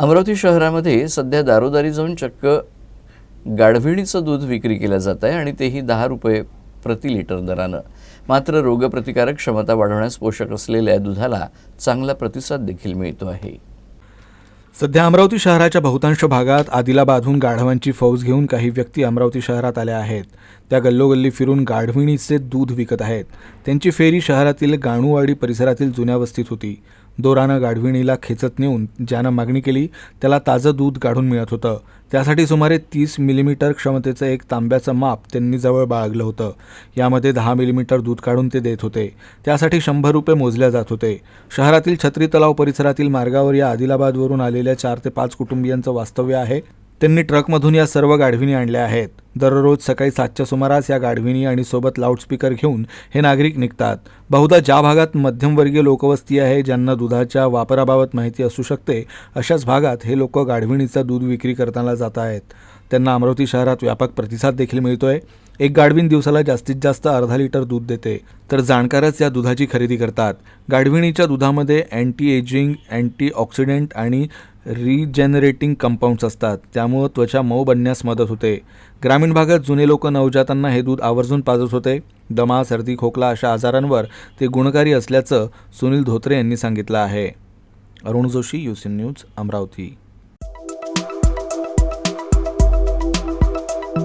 अमरावती शहरामध्ये सध्या दारोदारी जाऊन चक्क गाढविणीचं दूध विक्री केलं जात आहे आणि तेही दहा रुपये प्रति लिटर दरानं. मात्र रोगप्रतिकारक क्षमता वाढवण्यास पोषक असलेल्या दुधाला चांगला प्रतिसाद देखील मिळतो आहे. सध्या अमरावती शहराच्या बहुतांश भागात आदिलाबादहून गाढवांची फौज घेऊन काही व्यक्ती अमरावती शहरात आल्या आहेत. त्या गल्लोगल्ली फिरून गाढविणीचे दूध विकत आहेत. त्यांची फेरी शहरातील गाणूवाडी परिसरातील जुन्या वस्तीत होती. दोरानं गाढविणीला खेचत नेऊन ज्यानं मागणी केली त्याला ताजं दूध काढून मिळत होतं. त्यासाठी सुमारे तीस मिलीमीटर क्षमतेचं एक तांब्याचं माप त्यांनी जवळ बाळगलं होतं. यामध्ये दहा मिलीमीटर दूध काढून ते देत होते. त्यासाठी शंभर रुपये मोजल्या जात होते. शहरातील छत्री तलाव परिसरातील मार्गावर या आदिलाबादवरून आलेल्या चार ते पाच कुटुंबियांचं वास्तव्य आहे. त्यांनी ट्रकमधून या सर्व गाढविणी आणल्या आहेत. दररोज सकाळी सातच्या सुमारास या गाढविणी आणि सोबत लाऊडस्पीकर घेऊन हे नागरिक निघतात. बहुधा ज्या भागात मध्यमवर्गीय लोकवस्ती आहे ज्यांना दुधाच्या वापराबाबत माहिती असू शकते अशाच भागात हे लोक गाढविणीचा दूध विक्री करताना जात आहेत. त्यांना अमरावती शहरात व्यापक प्रतिसाद देखील मिळतोय. एक गाढवीण दिवसाला जास्तीत जास्त अर्धा लिटर दूध देते. तर जाणकारच या दुधाची खरेदी करतात. गाढविणीच्या दुधामध्ये अँटी एजिंग अँटी ऑक्सिडेंट आणि रिजेनरेटिंग कंपाऊंड्स असतात. त्यामुळं त्वचा मऊ बनण्यास मदत होते. ग्रामीण भागात जुने लोक नवजातांना हे दूध आवर्जून पाजत होते. दमा सर्दी खोकला अशा आजारांवर ते गुणकारी असल्याचं सुनील धोत्रे यांनी सांगितलं आहे. Arun Joshi UCN news Amravati.